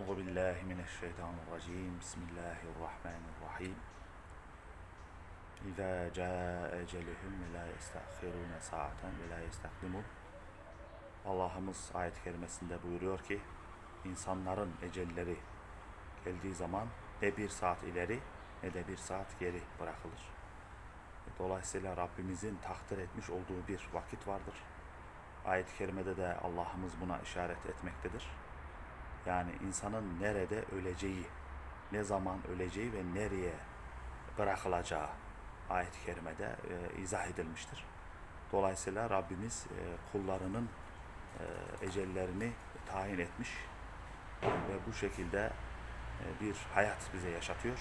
Euzu billahi mineşşeytanirracim. Bismillahirrahmanirrahim. İza caa eceluhum la yestahhirun sa'aten ve la yestakdimun. Allah'ımız ayet-i kerimesinde buyuruyor ki insanların ecelleri geldiği zaman ne bir saat ileri ne de bir saat geri bırakılır. Dolayısıyla Rabbimizin takdir etmiş olduğu bir vakit vardır. Ayet-i kerimede de Allah'ımız buna işaret etmektedir. Yani insanın nerede öleceği, ne zaman öleceği ve nereye bırakılacağı ayet-i kerimede e, izah edilmiştir. Dolayısıyla Rabbimiz e, kullarının e, ecellerini tayin etmiş ve bu şekilde e, bir hayat bize yaşatıyor.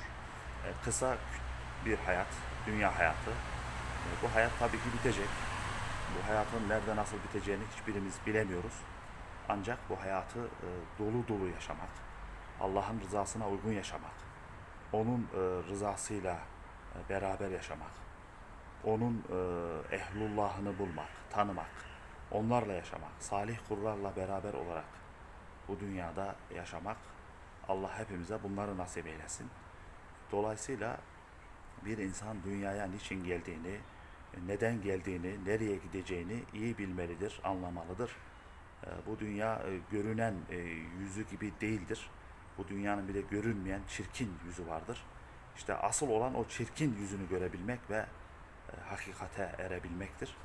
E, kısa bir hayat, dünya hayatı. E, bu hayat tabii ki bitecek. Bu hayatın nerede nasıl biteceğini hiçbirimiz bilemiyoruz. Ancak bu hayatı e, dolu dolu yaşamak, Allah'ın rızasına uygun yaşamak, onun e, rızasıyla e, beraber yaşamak, onun e, ehlullahını bulmak, tanımak, onlarla yaşamak, salih kullarla beraber olarak bu dünyada yaşamak, Allah hepimize bunları nasip eylesin. Dolayısıyla bir insan dünyaya niçin geldiğini, neden geldiğini, nereye gideceğini iyi bilmelidir, anlamalıdır. E, Bu dünya e, görünen e, yüzü gibi değildir. Bu dünyanın bir de görünmeyen çirkin yüzü vardır. İşte asıl olan o çirkin yüzünü görebilmek ve e, hakikate erebilmektir.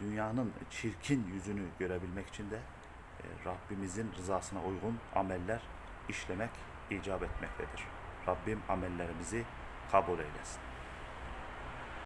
Dünyanın çirkin yüzünü görebilmek için de Rabbimizin rızasına uygun ameller işlemek icap etmektedir. Rabbim amellerimizi kabul eylesin.